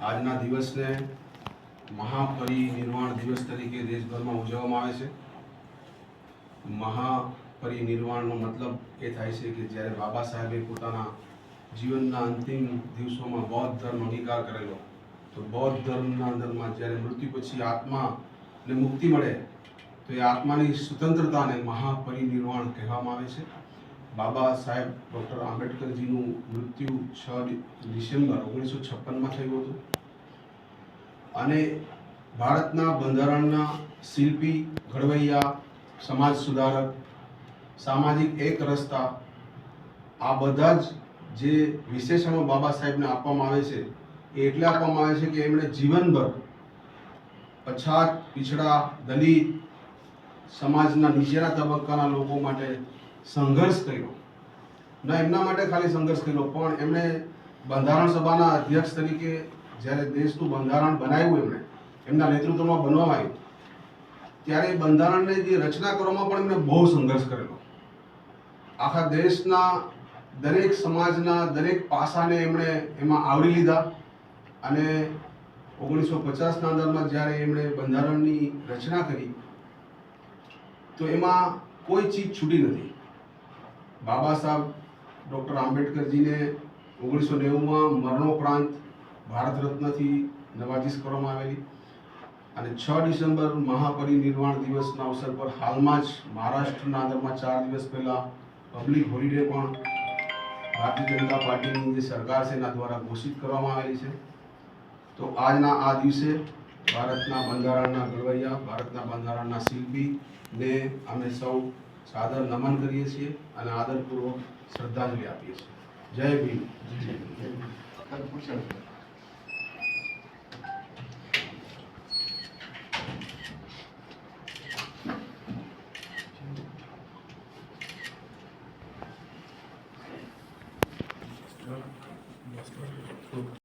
આજના દિવસને મહાપરિનિર્વાણ દિવસ તરીકે દેશભરમાં ઉજવવામાં આવે છે. મહાપરિનિર્વાણનો મતલબ એ થાય છે કે જ્યારે બાબા સાહેબે પોતાના જીવનના અંતિમ દિવસોમાં બૌદ્ધ ધર્મ અંગીકાર કરેલો, તો બૌદ્ધ ધર્મના અંદરમાં જ્યારે મૃત્યુ પછી આત્માને મુક્તિ મળે તો એ આત્માની સ્વતંત્રતાને મહાપરિનિર્વાણ કહેવામાં આવે છે. બાબા સાહેબ ડૉક્ટર આંબેડકરજીનું મૃત્યુ છ ડિસેમ્બર ઓગણીસો છપ્પનમાં થયું હતું. અને ભારતના બંધારણના શિલ્પી ઘડવૈયા, સમાજ સુધારક, સામાજિક એક રસ્તા, આ બધા જ જે વિશેષણો બાબા સાહેબને આપવામાં આવે છે, એ એટલે આપવામાં આવે છે કે એમણે જીવનભર પછાત, પીછડા, દલિત સમાજના નીચેના તબક્કાના લોકો માટે સંઘર્ષ કર્યો. ન, એમના માટે ખાલી સંઘર્ષ કર્યો, પણ એમણે બંધારણ સભાના અધ્યક્ષ તરીકે જ્યારે દેશનું બંધારણ બનાવ્યું એમણે, એમના નેતૃત્વમાં બનવામાં આવ્યું ત્યારે બંધારણની જે રચના કરવામાં પણ એમણે બહુ સંઘર્ષ કરેલો. આખા દેશના દરેક સમાજના દરેક પાસાને એમણે એમાં આવરી લીધા અને ઓગણીસો પચાસના અંદરમાં જ્યારે એમણે બંધારણની રચના કરી તો એમાં કોઈ ચીજ છૂટી નથી. બાબા સાહેબ, ડૉક્ટર આંબેડકરજીને ઓગણીસો નેવુંમાં મરણોપરાંત ભારત રત્નથી નવાજીશ કરવામાં આવેલી અને છ ડિસેમ્બર મહાપરિનિર્વાણ દિવસના અવસર પર હાલમાં જ મહારાષ્ટ્રના અંદરમાં ચાર દિવસ પહેલાં પબ્લિક હોલિડે પણ ભારતીય જનતા પાર્ટીની જે સરકાર છે એના દ્વારા ઘોષિત કરવામાં આવેલી છે. તો આજના આ દિવસે ભારતના બંધારણના ઘડવૈયા ભારતના બંધારણના શિલ્પીને અમે સૌ સાદર નમન કરીએ છીએ અને આદરપૂર્વક શ્રદ્ધાંજલિ આપીએ છીએ. જય ભીમ.